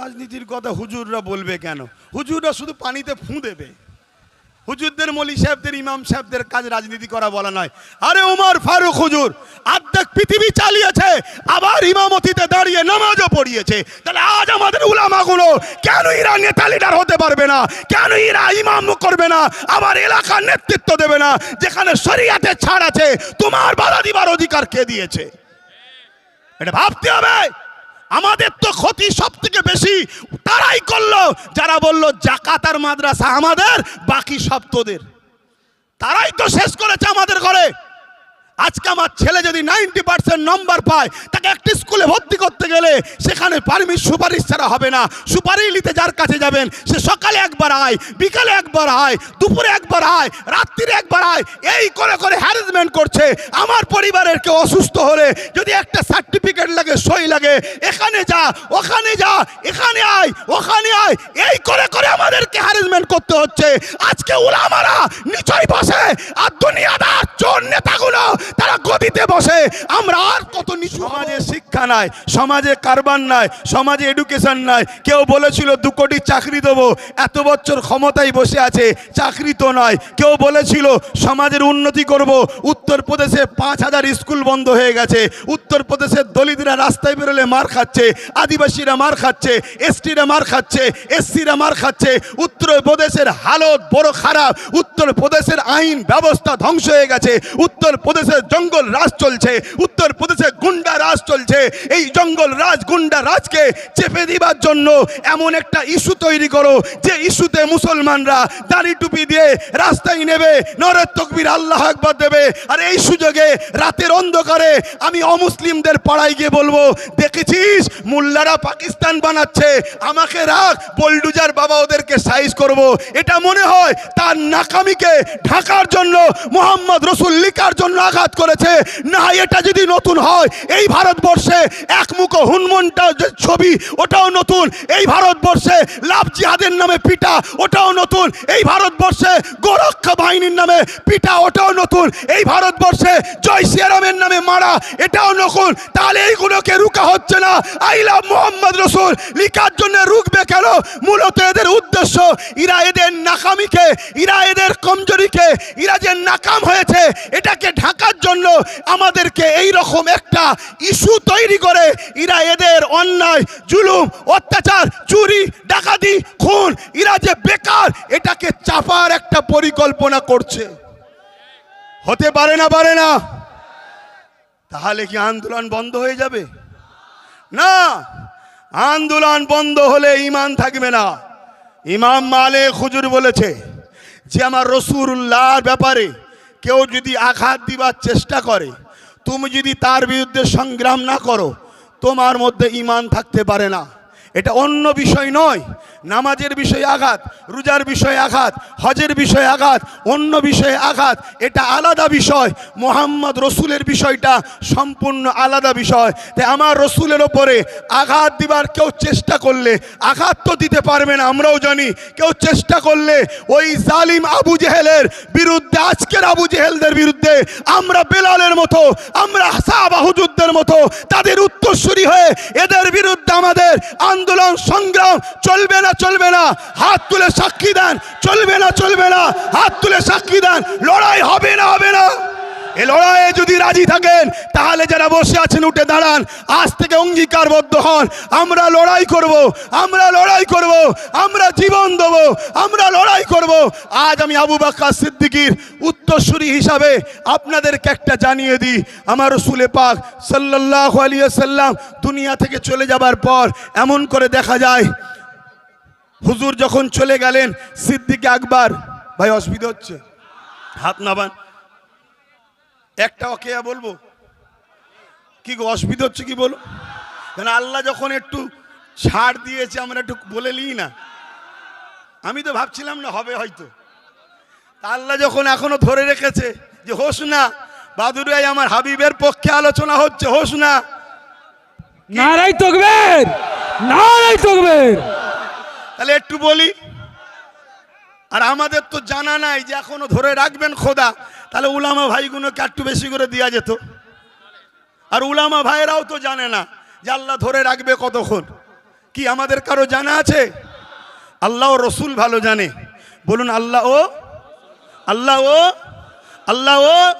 রাজনীতির কথা হুজুররা বলবে কেন? হুজুররা শুধু পানিতে ফু দেবে। হুজুরদের মলি সাহেবদের, ইমাম সাহেবদের কাজ রাজনীতি করা বলা নয়। আরে উমর ফারুক হুজুর অর্ধেক পৃথিবী চালিয়েছে, আবার ইমামতিতে দাঁড়িয়ে নামাজও পড়িয়েছে। তাহলে আজ আমাদের উলামাগুলো কেন এরা নেতা লিডার হতে পারবে না? কেন এরা ইমাম করবে না? আবার এলাকার নেতৃত্ব দেবে না? যেখানে শরিয়াতে ছাড় আছে, তোমার বাধা দিবার অধিকার কে দিয়েছে? এটা ভাবতে হবে। আমাদের তো ক্ষতি সব থেকে বেশি তারাই করল। যারা বলল, জাকাত আর মাদ্রাসা আমাদের, বাকি সব তোদের। তারাই তো শেষ করেছে আমাদের ঘরে। আজকে আমার ছেলে যদি নাইনটি পার্সেন্ট নম্বর পায়, তাকে একটি স্কুলে ভর্তি করতে গেলে সেখানে পারমিট সুপারিশ ছাড়া হবে না। সুপারিশ নিতে যার কাছে যাবেন, সে সকালে একবার আয়, বিকালে একবার আয়, দুপুরে একবার আয়, রাত্রিরে একবার আয়, এই করে করে হ্যারাসমেন্ট করছে। আমার পরিবারের কেউ অসুস্থ হলে যদি একটা সার্টিফিকেট লাগে, সই লাগে, এখানে যা, ওখানে যা, এখানে আয়, ওখানে আয়, এই করে করে আমাদেরকে হ্যারাসমেন্ট করতে হচ্ছে। আজকে ওলামারা নিচয় বসে, আর দুনিয়াদার চোর নেতাগুলো তারা গদিতে বসে। আমরা আর কত নিচু সমাজে শিক্ষা নাই, সমাজে কারবার নাই, সমাজে এডুকেশন নাই। কেউ বলেছিল দু কোটি চাকরি দেবো, এত বছর ক্ষমতায় বসে আছে, চাকরি তো নয় কেউ বলেছিল সমাজের উন্নতি করব, উত্তরপ্রদেশে পাঁচ হাজার স্কুল বন্ধ হয়ে গেছে, উত্তরপ্রদেশের দলিতরা রাস্তায় বেরোলে মার খাচ্ছে, আদিবাসীরা মার খাচ্ছে, এসটিরা মার খাচ্ছে, এসসিরা মার খাচ্ছে, উত্তরপ্রদেশের হালত বড় খারাপ, উত্তরপ্রদেশের আইন ব্যবস্থা ধ্বংস হয়ে গেছে, উত্তরপ্রদেশের জঙ্গল রাজ চলছে, উত্তরপ্রদেশে গুন্ডা রাজ চলছে। এই জঙ্গল রাজ, গুন্ডা রাজকে চেপে দিবার জন্য এমন একটা ইস্যু তৈরি করো, যে ইস্যুতে মুসলমানরা দাড়ি টুপি দিয়ে রাস্তায় নেবে নরের তকবির আল্লাহ একবার দেবে। আর এই সুযোগে রাতের অন্ধকারে আমি অমুসলিমদের পাড়ায় গিয়ে বলব, দেখেছিস? মোল্লারা পাকিস্তান বানাচ্ছে, আমাকে রাখ, বোল্ডুজার বাবা ওদেরকে সাইজ করব। এটা মনে হয় তার নাকামিকে ঢাকার জন্য, মোহাম্মদ রসুল লিকার জন্য আঘাত করেছে। না, এটা যদি নতুন হয়, এই ভারতবর্ষে একমুখ হুনমনটা ছবি, ওটাও নতুন। এই ভারতবর্ষে লাভ জিহাদের নামে পিটা ওটাও নতুন। এই ভারতবর্ষে গোরক্ষা বাহিনীর নামে পিটা ওটাও নতুন। এই ভারতবর্ষে জয় সিয়ারামের নামে মারা, এটাও নতুন। তাহলে এইগুলোকে রুকা হচ্ছে না। আই লাভ মোহাম্মদ রসুল। লিখার জন্য রুকবে কেন? মূলত এদের উদ্দেশ্য, ইরা এদের নাকামিকে, ইরা এদের কমজোরিকে, ইরা যে নাকাম হয়েছে, এটাকে ঢাকার জন্য আমাদেরকে এই রকম একটা ইস্যু তৈরি করে। ইরা এদের অন্যায়, জুলুম, অত্যাচার, চুরি, ডাকাতি, খুন ইরা যে বেকার, এটাকে চাপার একটা পরিকল্পনা করছে। হতে পারে না পারে না। তাহলে কি আন্দোলন বন্ধ হয়ে যাবে? না। আন্দোলন বন্ধ হলে ইমান থাকবে না। ইমাম মালে খুজুর বলেছে যে, আমার রসুল্লাহর ব্যাপারে কেউ যদি আঘাত দিবার চেষ্টা করে, তুমি যদি তার বিরুদ্ধে সংগ্রাম না করো, তোমার মধ্যে ইমান থাকতে পারে না। এটা অন্য বিষয় নয়। নামাজের বিষয়ে আঘাত, রোজার বিষয়ে আঘাত, হজের বিষয়ে আঘাত, অন্য বিষয়ে আঘাত, এটা আলাদা বিষয়। মোহাম্মদ রসুলের বিষয়টা সম্পূর্ণ আলাদা বিষয়। তাই আমার রসুলের ওপরে আঘাত দিবার কেউ চেষ্টা করলে, আঘাত তো দিতে পারবে না, আমরাও জানি। কেউ চেষ্টা করলে ওই জালিম আবু জেহেলের বিরুদ্ধে, আজকের আবু জেহেলদের বিরুদ্ধে, আমরা বেলালের মতো, আমরা সাহাবা হুজুরদের মতো, তাদের উত্তরসূরি হয়ে এদের বিরুদ্ধে আমাদের আন্দোলন, সংগ্রাম চলবে না চলবে না। হাত তুলে সাক্ষী দেন, চলবে না চলবে না। হাত তুলে সাক্ষী দেন। লড়াই হবে না হবে না। এ লড়াইয়ে যদি রাজি থাকেন, তাহলে যারা বসে আছেন, উঠে দাঁড়ান। আজ থেকে অঙ্গীকারবদ্ধ হন। আমরা লড়াই করব, আমরা লড়াই করব, আমরা জীবন দেব, আমরা লড়াই করব। আজ আমি আবু বাক্কা সিদ্দিকির উত্তরসূরি হিসাবে আপনাদেরকে একটা জানিয়ে দিই। আমার রসুলে পাক সাল্লাহ আলিয়া সাল্লাম দুনিয়া থেকে চলে যাবার পর এমন করে দেখা যায়, হুজুর যখন চলে গেলেন, সিদ্দিক আকবর, ভাই, অসুবিধা হচ্ছে? হাত নাবান। একটা অকেয়া বলব? কি গো অসুবিধা হচ্ছে কি বলো? কেন আল্লাহ যখন একটু ছাড় দিয়েছে আমরা একটু বলে নিই না? আমি তো ভাবছিলাম না হবে হয়তো। তা আল্লাহ যখন এখনও ধরে রেখেছে যে হোস না বাদুরাই আমার হাবিবের পক্ষে আলোচনা হচ্ছে হোস না। নারাই তকবের নারাই তকবের। তাহলে একটু বলি। আর আমাদের তো জানা নাই যে এখনও ধরে রাখবেন খোদা। তাহলে উলামা ভাইগুলোকে একটু বেশি করে দেওয়া যেত? আর উলামা ভাইয়েরাও তো জানে না যে আল্লাহ ধরে রাখবে কতক্ষণ। কি আমাদের কারও জানা আছে? আল্লাহ ও রসুল ভালো জানে। বলুন, আল্লাহ ও আল্লাহ ও আল্লাহ ও,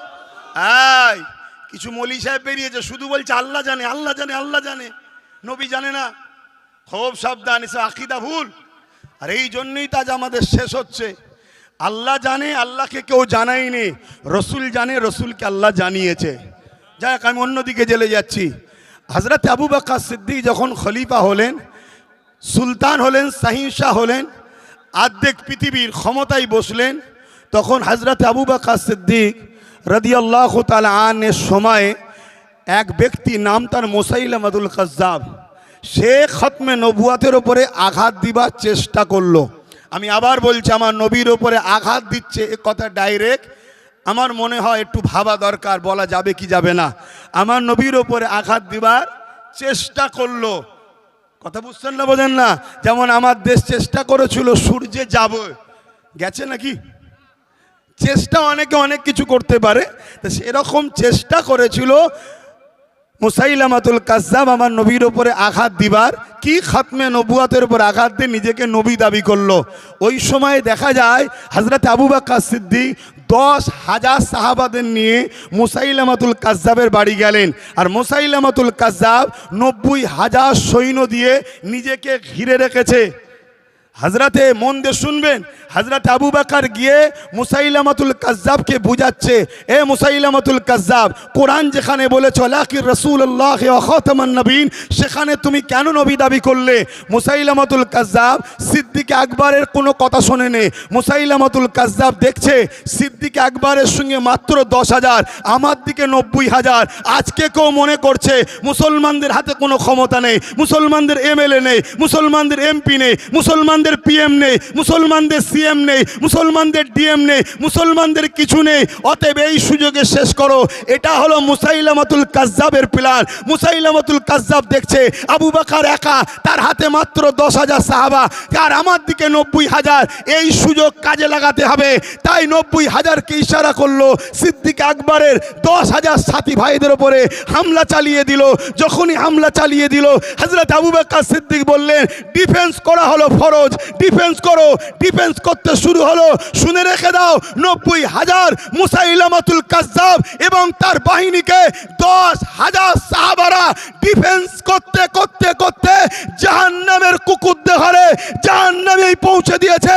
আয়, কিছু মলি সাহেব বেরিয়েছে, শুধু বলছে আল্লাহ জানে আল্লাহ জানে আল্লাহ জানে। নবী জানে না। খুব সাবধান এসে আকিদা ভুল। আর এই জন্যই তাজ আমাদের শেষ হচ্ছে। আল্লাহ জানে, আল্লাহকে কেউ জানায়নি। রসুল জানে, রসুলকে আল্লাহ জানিয়েছে। যাক আমি অন্যদিকে জেলে যাচ্ছি। হজরত আবু বাক্কা সিদ্দিক যখন খলিফা হলেন, সুলতান হলেন সাহিংসা হলেন, আর্ধেক পৃথিবীর ক্ষমতায় বসলেন, তখন হজরত আবু বাক্কা সিদ্দিক রদিয়াল্লাহ তাল আনের সময়ে এক ব্যক্তি নাম তার মোসাইলামাদুল কাজ্জাব, সে খতমে নবুয়াতের ওপরে আঘাত দিবার চেষ্টা করল। আমি আবার বলছি, আমার নবীর ওপরে আঘাত দিচ্ছে, এ কথা ডাইরেক্ট আমার মনে হয় একটু ভাবা দরকার, বলা যাবে কি যাবে না। আমার নবীর ওপরে আঘাত দিবার চেষ্টা করল। কথা বুঝছেন না, বোঝেন না? যেমন আমার দেশ চেষ্টা করেছিল, সূর্যে যাব। গেছে নাকি? চেষ্টা অনেকে অনেক কিছু করতে পারে, তা সেরকম চেষ্টা করেছিল মুসাইলামাতুল কাজ্জাব আমার নবীর ওপরে আঘাত দিবার, কি খাতমে নবুয়াতের উপর আঘাত দিয়ে নিজেকে নবী দাবি করল। ওই সময় দেখা যায় হজরত আবু বাক্কা সিদ্দিক দশ হাজার সাহাবাদের নিয়ে মুসাইলামাতুল কাজ্জাবের বাড়ি গেলেন। আর মুসাইলামাতুল কাজ্জাব নব্বই হাজার সৈন্য দিয়ে নিজেকে ঘিরে রেখেছে। হাজরাতে মন দিয়ে শুনবেন হাজরাত আবু বাকার গিয়ে মুসাইলামাতুল কাজ্জাবকে বুঝাচ্ছে, এ মুসাইলামাতুল কাজ্জাব, কোরআন যেখানে বলেছ লাকির রসুল্লাহ নবীন সেখানে তুমি কেন নবী দাবি করলে? মুসাইলামাতুল কাজ্জাব সিদ্দিক আকবরের কোনো কথা শোনে নে মুসাইলামাতুল কাজ্জাব দেখছে, সিদ্দিক আকবরের সঙ্গে মাত্র দশ হাজার, আমার দিকে নব্বই হাজার। আজকে কেউ মনে করছে, মুসলমানদের হাতে কোনো ক্ষমতা নেই, মুসলমানদের এমএলএ নেই, মুসলমানদের এমপি নেই, মুসলমানদের পিএম নেই, মুসলমানদের সিএম নেই, মুসলমানদের ডিএম নেই, মুসলমানদের কিছু নেই। অতএব এই সুযোগে শেষ করো। এটা হলো মুসাইলামাতুল কাজ্জাবের প্ল্যান মুসাইলামাতুল কাজ্জাব দেখছে, আবু বাকার একা, তার হাতে মাত্র দশ হাজার সাহাবা, আর আমার দিকে নব্বই হাজার। এই সুযোগ কাজে লাগাতে হবে। তাই নব্বই হাজারকে ইশারা করল সিদ্দিক আকবরের দশ হাজার সাথী ভাইদের ওপরে হামলা চালিয়ে দিল। যখনই হামলা চালিয়ে দিল হজরত আবু বাক্কা সিদ্দিক বললেন ডিফেন্স করা হলো ফরজ ডিফেন্স করো, ডিফেন্স করতে শুরু হলো। শুনে রেখে দাও, নব্বই হাজার মুসাইলামাতুল কাজ্জাব এবং তার বাহিনীকে দশ হাজার সাহাবারা ডিফেন্স করতে করতে করতে জাহান্নামের কুকুরদের ঘরে, জাহান্নামেই পৌঁছে দিয়েছে।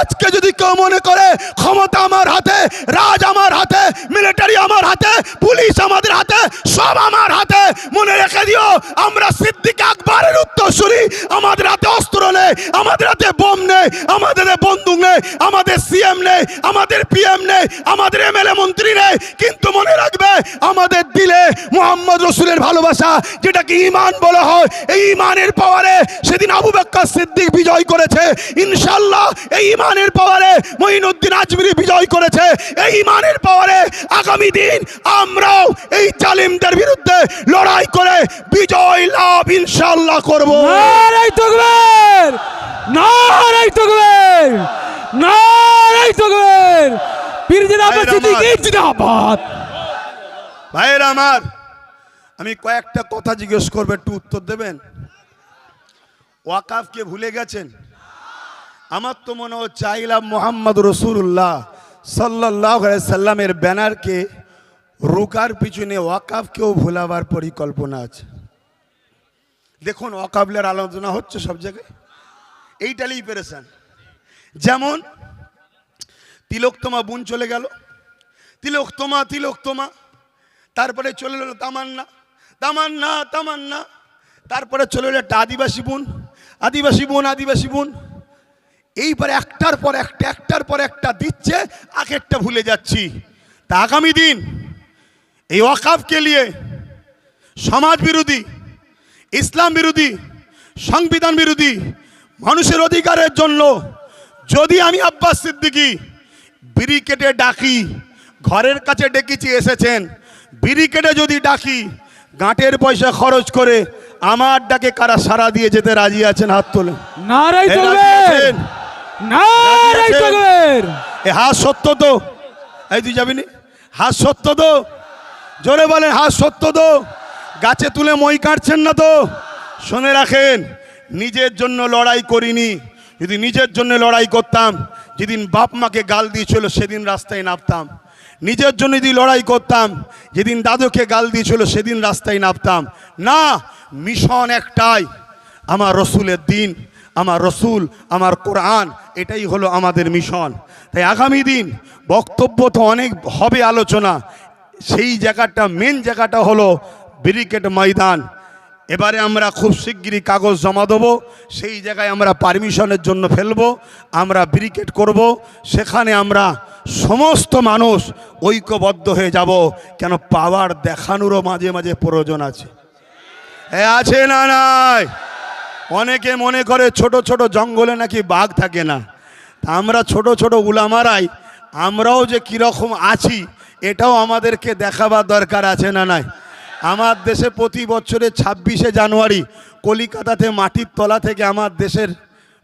আজকে যদি কেউ মনে করে, ক্ষমতা আমার হাতে, রাজ আমার হাতে, মিলিটারি আমার হাতে, পুলিশ আমাদের হাতে, সব আমার হাতে, মনে রেখে দিও, আমরা সিদ্দিক আকবরের উত্তরসূরি। আমাদের হাতে অস্ত্র নেই, আমাদের হাতে বোম নেই, আমাদের বন্দুক নেই, আমাদের সিএম নেই, আমাদের পিএম নেই, আমাদের এমএলএ মন্ত্রী নেই। কিন্তু মনে রাখবে, আমাদের দিলে মোহাম্মদ রসুলের ভালোবাসা, যেটাকে ইমান বলা হয়, এই ইমানের পাওয়ারে সেদিন আবু বাক্কা সিদ্দিক বিজয় করেছে। ইনশাল্লাহ এই ইমানের পাওয়ারে মঈনুদ্দিন আজমিরি বিজয় করেছে। এই ইমানের পাওয়ারে আগামী দিন আমরাও এই জালিমদের বিরুদ্ধে লড়াই করে বিজয় লাভ ইনশাল্লাহ করব। নারাই তকবীর নারাই তকবীর। পীর জিন্দাবাদ সিদ্দিকী আমার। জিন্দাবাদ। ভাইয়ের আমার আমি কয়েকটা কথা জিজ্ঞেস করব একটু উত্তর দেবেন? ওয়াকাফকে ভুলে গেছেন? আমার তো মনে হচ্ছে আইলাম মোহাম্মদ রসুল্লাহ সাল্লাহ সাল্লামের ব্যানারকে রুকার পিছনে ওয়াকাফকেও ভোলাবার পরিকল্পনা আছে। দেখুন ওয়াকাবলের আলোচনা হচ্ছে সব জায়গায়। এইটালেই পেরেছেন যেমন তিলোকতমা বোন চলে গেল তিলোকতমা তিলোকতমা তারপরে চলে এলো তামান্না তামান্না তামান্না, তারপরে চলে এলো একটা আদিবাসী বোন আদিবাসী বোন আদিবাসী বোন। এইবারে একটার পর একটা, একটার পর একটা দিচ্ছে আগেরটা ভুলে যাচ্ছি। তা আগামী দিন এই ওয়াকাফকে নিয়ে সমাজ বিরোধী, ইসলাম বিরোধী, সংবিধান বিরোধী মানুষের অধিকারের জন্য যদি আমি আব্বাস সিদ্দিকী বিড়ি কেটে ডাকি ঘরের কাছে ডেকেছি এসেছেন। বিড়ি কেটে যদি ডাকি গাঁটের পয়সা খরচ করে আমার ডাকে কারা সারা দিয়ে যেতে রাজি আছেন হাত তোলে হাত সত্য তো। এই তুই যাবিনি হাত সত্য তো। জোরে বলেন হাত সত্য তো। গাছে তুলে মই কাটছেন না তো? শুনে রাখেন। নিজের জন্য লড়াই করিনি। যদি নিজের জন্য লড়াই করতাম, যেদিন বাপ মাকে গাল দিয়েছিল সেদিন রাস্তায় নামতাম। নিজের জন্য যদি লড়াই করতাম, যেদিন দাদুকে গাল দিয়েছিল সেদিন রাস্তায় নামতাম। না, মিশন একটাই। আমার রসুলের দিন, আমার রসুল, আমার কোরআন, এটাই হলো আমাদের মিশন। তাই আগামী দিন বক্তব্য তো অনেক হবে আলোচনা। সেই জায়গাটা মেন জায়গাটা হলো ব্যারিকেড ময়দান। এবারে আমরা খুব শিগগিরই কাগজ জমা দেবো, সেই জায়গায় আমরা পারমিশনের জন্য ফেলব, আমরা ব্রিকেট করব, সেখানে আমরা সমস্ত মানুষ ঐক্যবদ্ধ হয়ে যাব, কেন পাওয়ার দেখানোরও মাঝে মাঝে প্রয়োজন আছে। এ আছে না নাই? অনেকে মনে করে ছোট ছোট জঙ্গলে নাকি বাঘ থাকে না। আমরা ছোট ছোট উলামারাই, আমরাও যে কীরকম আছি, এটাও আমাদেরকে দেখাবার দরকার আছে না নাই? আমার দেশে প্রতি বছরে ছাব্বিশে জানুয়ারি কলিকাতাতে মাটির তলা থেকে আমার দেশের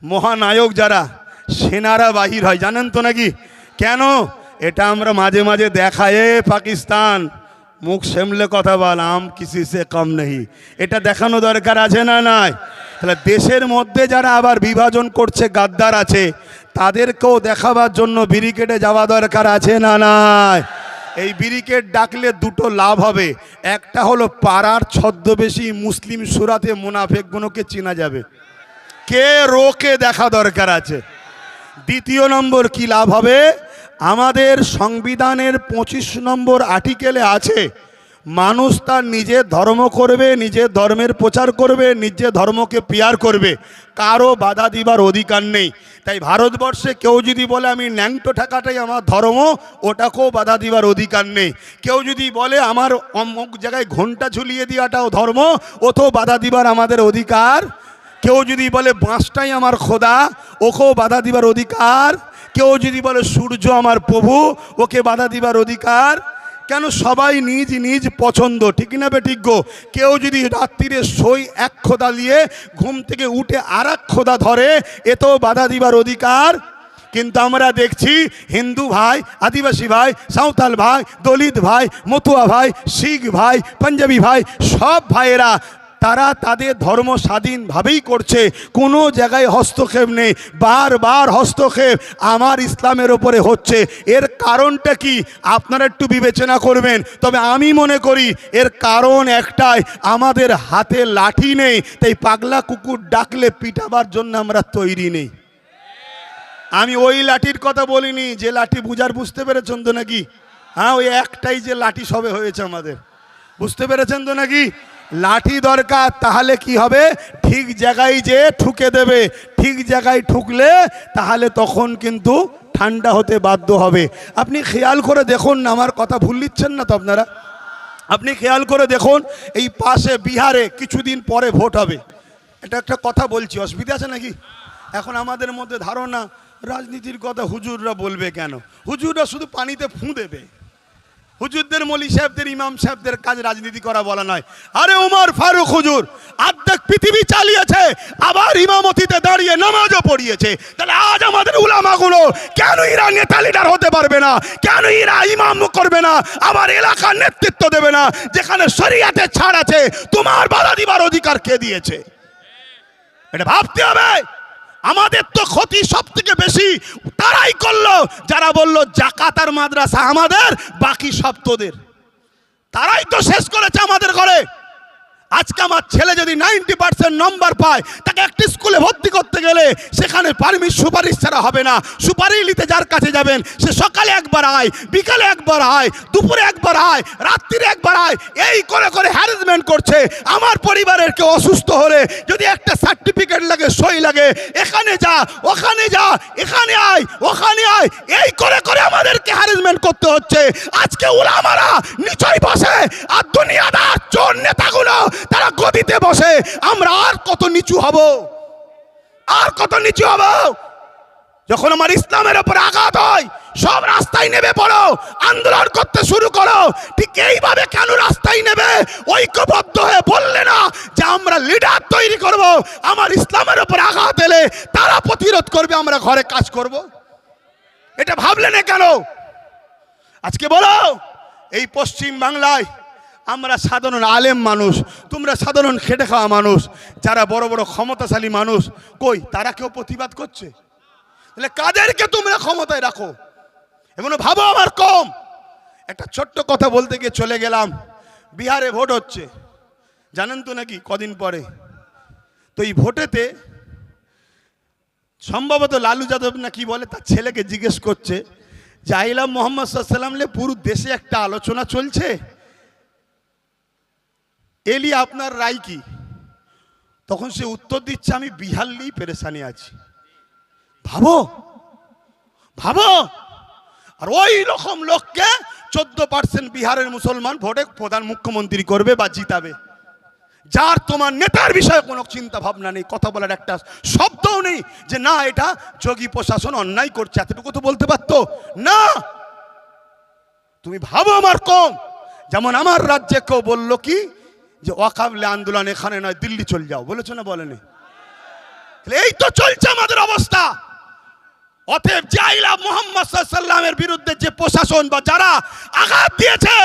মহানায়ক যারা, সেনারা বাহির হয়। জানেন তো নাকি? কেন? এটা আমরা মাঝে মাঝে দেখায় পাকিস্তান, মুখ সেমলে কথা বল, আম কিসি সে কম নেই। এটা দেখানো দরকার আছে না নাই? তাহলে দেশের মধ্যে যারা আবার বিভাজন করছে, গাদ্দার আছে, তাদেরকেও দেখাবার জন্য ব্যারিকেডে যাওয়া দরকার আছে না নাই? এই ব্যারিকেড ডাকলে দুটো লাভ হবে। একটা হলো পাড়ার ছদ্মবেশী মুসলিম সুরাতে মুনাফেকগুলোকে চেনা যাবে। কে রোকে দেখা দরকার আছে? দ্বিতীয় নম্বর কি লাভ হবে? আমাদের সংবিধানের পঁচিশ নম্বর আর্টিকেলে আছে মানুষ তার নিজের ধর্ম করবে নিজের ধর্মের প্রচার করবে নিজের ধর্মকে পিয়ার করবে। কারও বাধা দিবার অধিকার নেই। তাই ভারতবর্ষে কেউ যদি বলে, আমি ন্যাংটো ঠাকাটাই আমার ধর্ম ওটাকেও বাধা দিবার অধিকার নেই। কেউ যদি বলে, আমার অমুক জায়গায় ঘণ্টা ঝুলিয়ে দেওয়াটাও ধর্ম ওতেও বাধা দিবার আমাদের অধিকার। কেউ যদি বলে, বাঁশটাই আমার খোদা ওকেও বাধা দিবার অধিকার। কেউ যদি বলে, সূর্য আমার প্রভু ওকে বাধা দিবার অধিকার। কেন সবাই নিজ নিজ পছন্দ? ঠিক না বে ঠিক গো? কেউ যদি রাত্রিরে সই এক খোদা নিয়ে ঘুম থেকে উঠে আর এক খোদা ধরে এতেও বাধা দিবার অধিকার। কিন্তু আমরা দেখছি হিন্দু ভাই, আদিবাসী ভাই, সাঁওতাল ভাই, দলিত ভাই, মতুয়া ভাই, শিখ ভাই, পাঞ্জাবি ভাই, সব ভাইয়েরা তারা তাদের ধর্ম স্বাধীনভাবেই করছে। কোনো জায়গায় হস্তক্ষেপ নেই। বারবার হস্তক্ষেপ আমার ইসলামের ওপরে হচ্ছে। এর কারণটা কি? আপনারা একটু বিবেচনা করবেন। তবে আমি মনে করি, এর কারণ একটাই, আমাদের হাতে লাঠি নেই। তাই পাগলা কুকুর ডাকলে পিটাবার জন্য আমরা তৈরি নেই। আমি ওই লাঠির কথা বলিনি, যে লাঠি বুঝার বুঝতে পেরেছেন তো নাকি? হ্যাঁ ওই একটাই যে লাঠি সবে হয়েছে আমাদের। বুঝতে পেরেছেন তো নাকি? লাঠি দরকার, তাহলে কি হবে? ঠিক জায়গায় যে ঠুকে দেবে, ঠিক জায়গায় ঠুকলে তাহলে তখন কিন্তু ঠান্ডা হতে বাধ্য হবে। আপনি খেয়াল করে দেখুন না, আমার কথা ভুল নিচ্ছেন না তো আপনারা? আপনি খেয়াল করে দেখুন, এই পাশে বিহারে কিছুদিন পরে ভোট হবে। এটা একটা কথা বলছি, অসুবিধা আছে নাকি? এখন আমাদের মধ্যে ধারণা, রাজনীতির কথা হুজুররা বলবে কেন? হুজুররা শুধু পানিতে ফুঁ দেবে। হুজুরদের মলি সাহেবদের, ইমাম সাহেবদের কাজ রাজনীতি করা বলা নয়। আরে উমর ফারুক হুজুর আর্ধেক পৃথিবী চালিয়েছে, আবার ইমামতিতে দাঁড়িয়ে নামাজও পড়িয়েছে। তাহলে আজ আমাদের উলামাগুলো কেন এরা নেতা লিডার হতে পারবে না? কেন এরা ইমাম করবে না? আমার এলাকার নেতৃত্ব দেবে না? যেখানে শরিয়াতে ছাড় আছে, তোমার বাধা দিবার অধিকার কে দিয়েছে? এটা ভাবতে হবে। আমাদের তো ক্ষতি সব থেকে বেশি তারাই করল। যারা বলল জাকাতার মাদ্রাসা আমাদের, বাকি সব তোদের। তারাই তো শেষ করেছে আমাদের ঘরে। আজকে আমার ছেলে যদি নাইনটি পার্সেন্ট নম্বর পায়, তাকে একটি স্কুলে ভর্তি করতে গেলে সেখানে পারমিট সুপারিশ ছাড়া হবে না। সুপারিশ নিতে যার কাছে যাবেন, সে সকালে একবার আয়, বিকালে একবার আয়, দুপুরে একবার আয়, রাত্রিরে একবার আয়, এই করে করে হ্যারাসমেন্ট করছে। আমার পরিবারের কেউ অসুস্থ হলে যদি একটা সার্টিফিকেট লাগে, সই লাগে, এখানে যা, ওখানে যা, এখানে আয়, ওখানে আয়, এই করে করে আমাদেরকে হ্যারাসমেন্ট করতে হচ্ছে। আজকে ওলামারা নিচয় বসে, আর দুনিয়াদার চোর নেতাগুলো তারা গদিতে বসে, আমরা আর কত নিচু হব? আর কত নিচু হব? যখন আমার ইসলামের ওপর আঘাত হয়, সব রাস্তায় নেবে পড়ো, আন্দোলন করতে শুরু করো। ঠিক এইভাবে কেন রাস্তায় নেবে ঐক্যবদ্ধ হয়ে বললে না যে আমরা লিডার তৈরি করব। আমার ইসলামের ওপর আঘাত এলে তারা প্রতিরোধ করবে, আমরা ঘরে কাজ করব। এটা ভাবলে না কেন? আজকে বলো, এই পশ্চিম বাংলায় আমরা সাধারণ আলেম মানুষ, তোমরা সাধারণ খেটে খাওয়া মানুষ, যারা বড় বড় ক্ষমতাশালী মানুষ, কই, তারা কেউ প্রতিবাদ করছে? তাহলে কাদেরকে তোমরা ক্ষমতায় রাখো? এমন ভাবো আমার কম। একটা ছোট্ট কথা বলতে গিয়ে চলে গেলাম। বিহারে ভোট হচ্ছে। জানেন তো নাকি কদিন পরে? তো এই ভোটেতে সম্ভবত লালু যাদব না কি বলে, তার ছেলেকে জিজ্ঞেস করছে আইলাম মোহাম্মদ সাল্লামলে পুরো দেশে একটা আলোচনা চলছে? এলি আপনার রায় কি? তখন সে উত্তর দিচ্ছে, আমি বিহার নিয়েই পেরেশানি আছি। ভাবো ভাবো। আর ওই রকম লোককে চোদ্দ পার্সেন্ট বিহারের মুসলমান ভোটে প্রধান মুখ্যমন্ত্রী করবে বা জিতাবে। যার তোমার নেতার বিষয়ে কোনো চিন্তা ভাবনা নেই, কথা বলার একটা শব্দও নেই যে না, এটা যোগী প্রশাসন অন্যায় করছে, এতটুকু তো বলতে পারতো। না! তুমি ভাবো আমার কম। যেমন আমার রাজ্যে কেউ বলল কি যে ওয়াকাবলে আন্দোলন এখানে নয়, দিল্লি চলে যাও। বলেছ না বলেনি? এই তো চলছে আমাদের অবস্থা। অতএব জাইলা মোহাম্মদ সাল্লামের বিরুদ্ধে যে প্রশাসন বা যারা আঘাত দিয়েছে,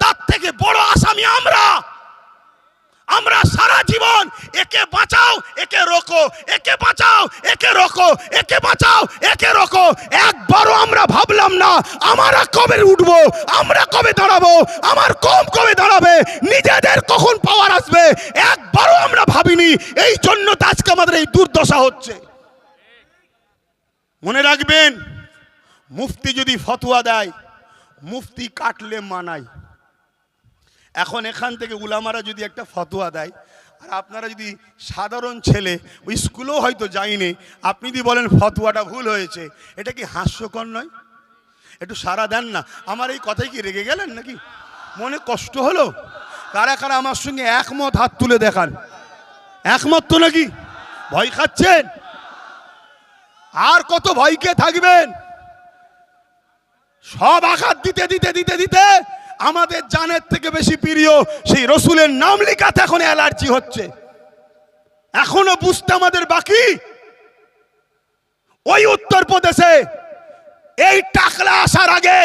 তার থেকে বড় আসামি আমরা। আমরা সারা জীবন একে বাঁচাও, একে রোকো, একে বাঁচাও, একে রোকো, একে বাঁচাও, একে রোকো। একবারও আমরা ভাবলাম না, আমরা কবে উঠবো, আমরা কবে দাঁড়াবো, আমার কম কবে দাঁড়াবে, নিজেদের কখন পাওয়ার আসবে? একবারও আমরা ভাবিনি, এই জন্য তো আজকে আমাদের এই দুর্দশা হচ্ছে। মনে রাখবেন, মুফতি যদি ফতোয়া দেয়, মুফতি কাটলে মানায়। এখন এখান থেকে উলামারা যদি একটা ফতোয়া দেয়, আর আপনারা যদি সাধারণ ছেলে, ওই স্কুলেও হয়তো যায়নি, আপনি যদি বলেন ফতোয়াটা ভুল হয়েছে, এটা কি হাস্যকর নয়? একটু সারা দেন না। আমার এই কথাই কি রেগে গেলেন নাকি? মনে কষ্ট হলো? কারা কারা আমার সঙ্গে একমত হাত তুলে দেখান? একমত তো নাকি? ভয় খাচ্ছেন? আর কত ভয়কে থাকবেন? সব আঘাত দিতে দিতে দিতে দিতে আমাদের জানের থেকে বেশি প্রিয় সেই রসুলের নাম লেখাতে এখন অ্যালার্জি হচ্ছে। এখনও বুঝতে আমাদের বাকি? ওই উত্তরপ্রদেশে এই টাকলা আসার আগে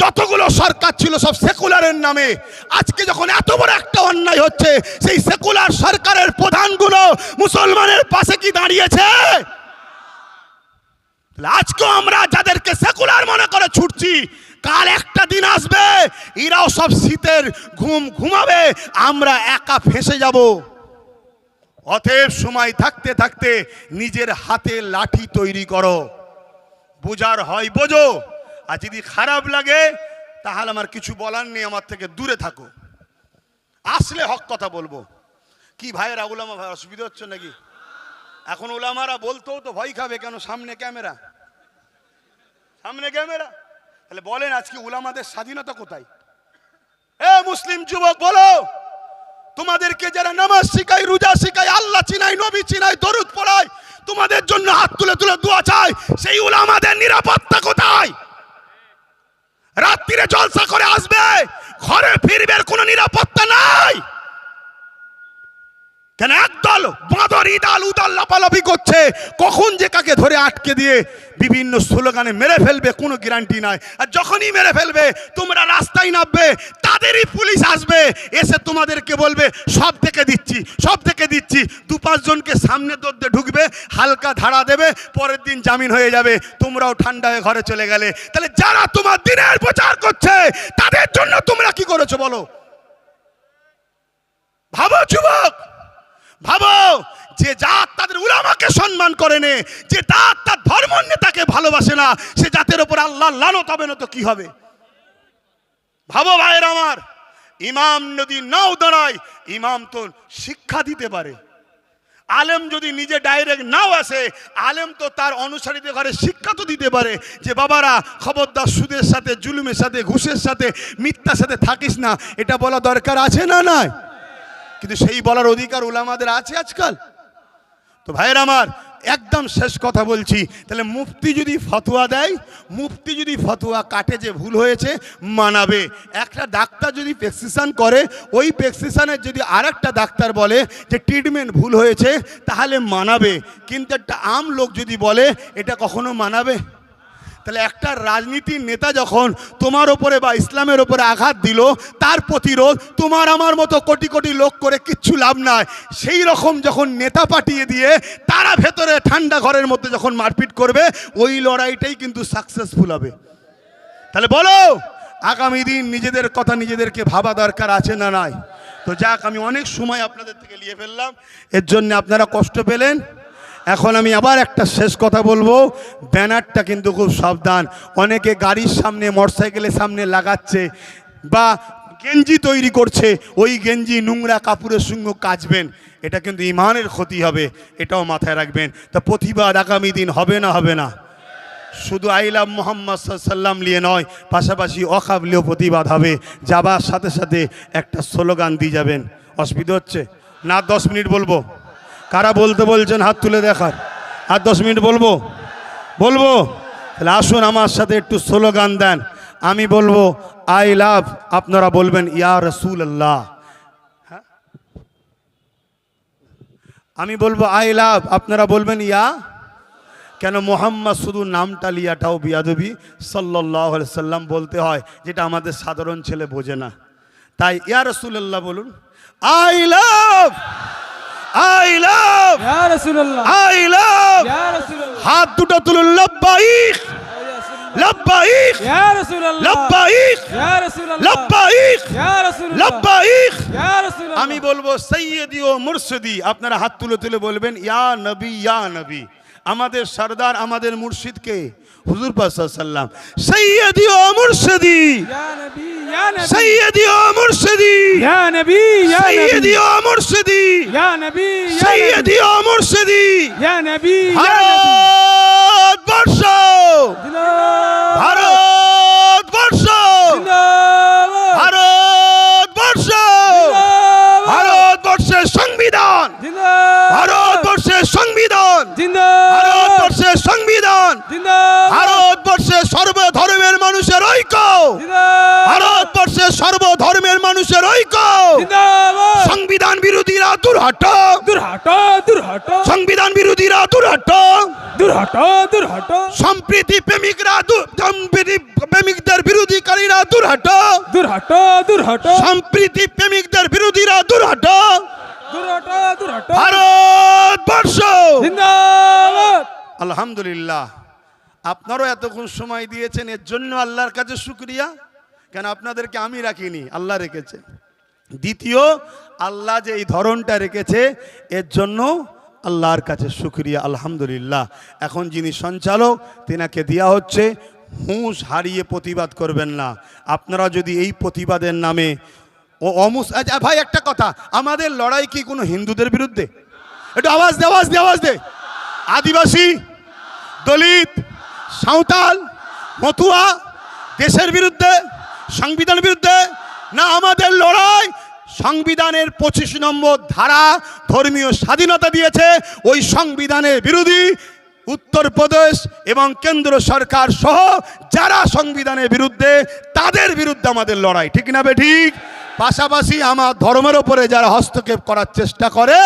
যতগুলো সরকার ছিল সব সেকুলারের নামে। আজকে যখন এত বড় একটা অন্যায় হচ্ছে, সেই সেকুলার সরকারের প্রধানগুলো মুসলমানের পাশে কি দাঁড়িয়েছে? আজকেও আমরা যাদেরকে সেকুলার মনে করে ছুটছি কাল একটা দিন আসবে, এরাও সব শীতের ঘুম ঘুমাবে, আমরা একা ফেসে যাব। অতএব সময় থাকতে থাকতে নিজের হাতে লাঠি তৈরি করো। বোঝার হয়, বোঝো। আর যদি খারাপ লাগে, তাহলে আমার কিছু বলার নেই, আমার থেকে দূরে থাকো। আসলে হক কথা বলব। কি ভাইয়েরা, ওলামা ভাই, অসুবিধা হচ্ছে নাকি? এখন ওলামারা বলতেও তো ভয় খাবে কেন, সামনে ক্যামেরা? সামনে ক্যামেরা? তাহলে বলেন আজকে উলামাদের স্বাধীনতা কোথায়? এ মুসলিম যুবক, বলো। তোমাদেরকে যারা নামাজ শিখায়, রোজা শিখায়, আল্লাহ চিনাই নবী চিনাই দরুদ পড়ায়, তোমাদের জন্য হাত তুলে তুলে দোয়া চায়, সেই উলামাদের নিরাপত্তা কোথায়? রাত্রিরে জলসা করে আসবে, ঘরে ফিরবে কোনো নিরাপত্তা নাই। কেন একদল বাঁদর ইদাল উদাল লাপালাপি করছে। কখন যে কাকে ধরে আটকে দিয়ে বিভিন্ন স্লোগানে মেরে ফেলবে কোনো গ্যারান্টি নাই। আর যখনই মেরে ফেলবে, তোমরা রাস্তায় নামবে, তাদেরই পুলিশ আসবে, এসে তোমাদেরকে বলবে, সব দেখে দিচ্ছি, সব দেখে দিচ্ছি। দু পাঁচজনকে সামনে দৌড়তে ঢুকবে, হালকা ধারা দেবে, পরের দিন জামিন হয়ে যাবে, তোমরাও ঠান্ডা হয়ে ঘরে চলে গেলে। তাহলে যারা তোমার দিনের প্রচার করছে, তাদের জন্য তোমরা কি করেছ বলো? ভাবো যুবক, ভাবো যে জাত তাদের উলামাকে সম্মান করে নে, যে জাত তার ধর্ম নেতাকে ভালোবাসে না, সে জাতের ওপর আল্লাহ লানত হবে না তো কি হবে? ভাবো ভাইয়ের আমার, ইমাম যদি নাও দাঁড়ায়, ইমাম তো শিক্ষা দিতে পারে। আলেম যদি নিজে ডাইরেক্ট নাও আসে, আলেম তো তার অনুসারীদের ঘরে শিক্ষা তো দিতে পারে যে, বাবারা, খবরদার সুদের সাথে, জুলুমের সাথে, ঘুষের সাথে, মিথ্যার সাথে থাকিস না। এটা বলা দরকার আছে না নয় কিন্তু সেই বলার অধিকার উলামাদের আছে আজকাল? তো ভাইয়ের আমার, একদম শেষ কথা বলছি। তাহলে মুফতি যদি ফতোয়া দেয়, মুফতি যদি ফতোয়া কাটে যে ভুল হয়েছে, মানাবে। একটা ডাক্তার যদি প্রেসক্রিপশান করে, ওই প্রেসক্রিপশানের যদি আরেকটা ডাক্তার বলে যে ট্রিটমেন্ট ভুল হয়েছে, তাহলে মানাবে। কিন্তু একটা আম লোক যদি বলে, এটা কখনো মানাবে? তাহলে একটা রাজনীতির নেতা যখন তোমার ওপরে বা ইসলামের ওপরে আঘাত দিল, তার প্রতিরোধ তোমার আমার মতো কোটি কোটি লোক করে কিচ্ছু লাভ নাই। সেই রকম যখন নেতা পাঠিয়ে দিয়ে তারা ভেতরে ঠান্ডা ঘরের মধ্যে যখন মারপিট করবে, ওই লড়াইটাই কিন্তু সাকসেসফুল হবে। তাহলে বলো, আগামী দিন নিজেদের কথা নিজেদেরকে ভাবা দরকার আছে না নাই? তো যাক, আমি অনেক সময় আপনাদের থেকে নিয়ে ফেললাম। এর জন্য আপনারা কষ্ট পেলেন। এখন আমি আবার একটা শেষ কথা বলব। ব্যানারটা কিন্তু খুব সাবধান। অনেকে গাড়ির সামনে, মোটরসাইকেলের সামনে লাগাচ্ছে বা গেঞ্জি তৈরি করছে, ওই গেঞ্জি নোংরা কাপড়ের সঙ্গে কাচবেন। এটা কিন্তু ইমানের ক্ষতি হবে, এটাও মাথায় রাখবেন। তা প্রতিবাদ আগামী দিন হবে না হবে না? শুধু আইলাম মোহাম্মদ সাল্লাম নিয়ে নয়, পাশাপাশি অকাবলীয় প্রতিবাদ হবে। যাবার সাথে সাথে একটা স্লোগান দিয়ে যাবেন। অসুবিধা হচ্ছে? না, দশ মিনিট বলব। কারা বলতে বলছেন? হাত তুলে দেখার। আর দশ মিনিট বলব? বলব? তাহলে আসুন আমার সাথে একটু স্লোগান দেন। আমি বলব, আই লাভ। আপনারা বলবেন, ইয়া রসুল আল্লাহ আমি বলব, আই লাভ। আপনারা বলবেন, ইয়া? কেন মোহাম্মদ শুধু নামটা লিয়াটাও বিয়াদবি সাল্লাহ সাল্লাম বলতে হয়, যেটা আমাদের সাধারণ ছেলে বোঝে না। তাই, ইয়া রসুল্লাহ বলুন। I love. I love. Yeah Rasulullah. I love. ইয়া রাসূলুল্লাহ। হাত দুটো তুলুন লব্বাইক রাসূলুল্লাহ। লব্বাইক ইয়া রাসূলুল্লাহ। লব্বাইক ইয়া রাসূলুল্লাহ। আমি বলব সৈয়দি ও মুর্শিদি আপনারা হাত তুলে তুলে বলবেন ইয়া নবী ইয়া নবী। আমাদের সর্দার আমাদের মুর্শিদকে হুজুর পাশাল্লাম সৈয়দি ও মুর্শিদি সৈয়দি ও মুর্শিদি সৈয়দি ও মুর্শিদি সৈয়দি ও মুর্শিদি ভারত ভারতবর্ষ! জিন্দাবাদ। ভারতবর্ষের সর্বধর্মের মানুষের ঐক্য। সংবিধান বিরোধীরা দূর হট সংবিধান বিরোধীরা দূর হট সম্প্রীতি প্রেমিকরা সম্প্রীতি প্রেমিকদের বিরোধীকারীরা দূর হট সম্প্রীতি প্রেমিকদের বিরোধীরা দূর হটো ভারতবর্ষ! আলহামদুলিল্লাহ। আপনারও এতক্ষণ সময় দিয়েছেন, এর জন্য আল্লাহর কাছে শুক্রিয়া। কেন আপনাদেরকে আমি রাখিনি, আল্লাহ রেখেছে দ্বিতীয়, আল্লাহ যে এই ধরনটা রেখেছে, এর জন্য আল্লাহর কাছে শুক্রিয়া, আলহামদুলিল্লাহ। এখন যিনি সঞ্চালক, তেনাকে দেওয়া হচ্ছে, হুঁশ হারিয়ে প্রতিবাদ করবেন না। আপনারা যদি এই প্রতিবাদের নামে, ও অমুস ভাই, একটা কথা, আমাদের লড়াই কি কোনো হিন্দুদের বিরুদ্ধে? একটু আওয়াজ দে আওয়াজ দে আওয়াজ দে। আদিবাসী, দলিত সাঁওতাল, মতুয়া, দেশের বিরুদ্ধে সংবিধানের বিরুদ্ধে, না আমাদের লড়াই, সংবিধানের পঁচিশ নম্বর ধারা ধর্মীয় স্বাধীনতা দিয়েছে, ওই সংবিধানের বিরোধী উত্তরপ্রদেশ এবং কেন্দ্র সরকার সহ যারা সংবিধানের বিরুদ্ধে, তাদের বিরুদ্ধে আমাদের লড়াই, ঠিক না বে ঠিক? পাশাপাশি আমার ধর্মের ওপরে যারা হস্তক্ষেপ করার চেষ্টা করে,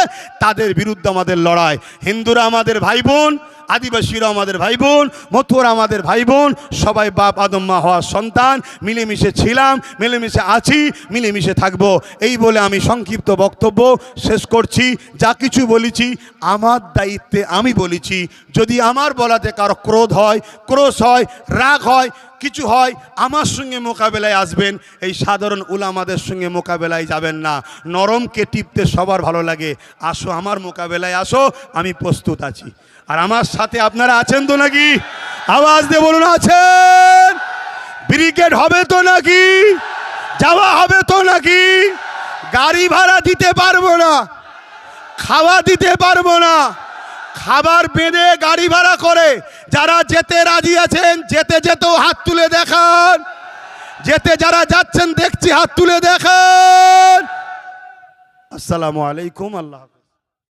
তাদের বিরুদ্ধে আমাদের লড়াই। হিন্দুরা আমাদের ভাই বোন আদিবাসীরা আমাদের ভাই বোন মথুরা আমাদের ভাই বোন সবাই বাপ আদম্মা হওয়ার সন্তান, মিলেমিশে ছিলাম, মিলেমিশে আছি, মিলেমিশে থাকব। এই বলে আমি সংক্ষিপ্ত বক্তব্য শেষ করছি। যা কিছু বলেছি, আমার দায়িত্বে আমি বলেছি। যদি আমার বলাতে কারও ক্রোধ হয়, ক্রোশ হয়, রাগ হয় কিছু হয়, আমার সঙ্গে মোকাবেলায় আসবেন, এই সাধারণ উলামাদের সঙ্গে মোকাবেলায় যাবেন না। নরমকে টিপতে সবার ভালো লাগে। আসো আমার মোকাবেলায়, আসো, আমি প্রস্তুত আছি। আর আমার সাথে আপনারা আছেন তো নাকি? আওয়াজ দিয়ে বলুন, আছেন? ব্রিগেড হবে তো নাকি? যাওয়া হবে তো নাকি? গাড়ি ভাড়া দিতে পারব না। খাওয়া দিতে পারব না। খাবার বেঁধে গাড়ি ভাড়া করে। যারা যেতে রাজি আছেন, যেতে যেতেও হাত তুলে দেখান। যেতে যারা যাচ্ছেন, দেখছি হাত তুলে দেখান। আসসালামু আলাইকুম, আল্লাহ।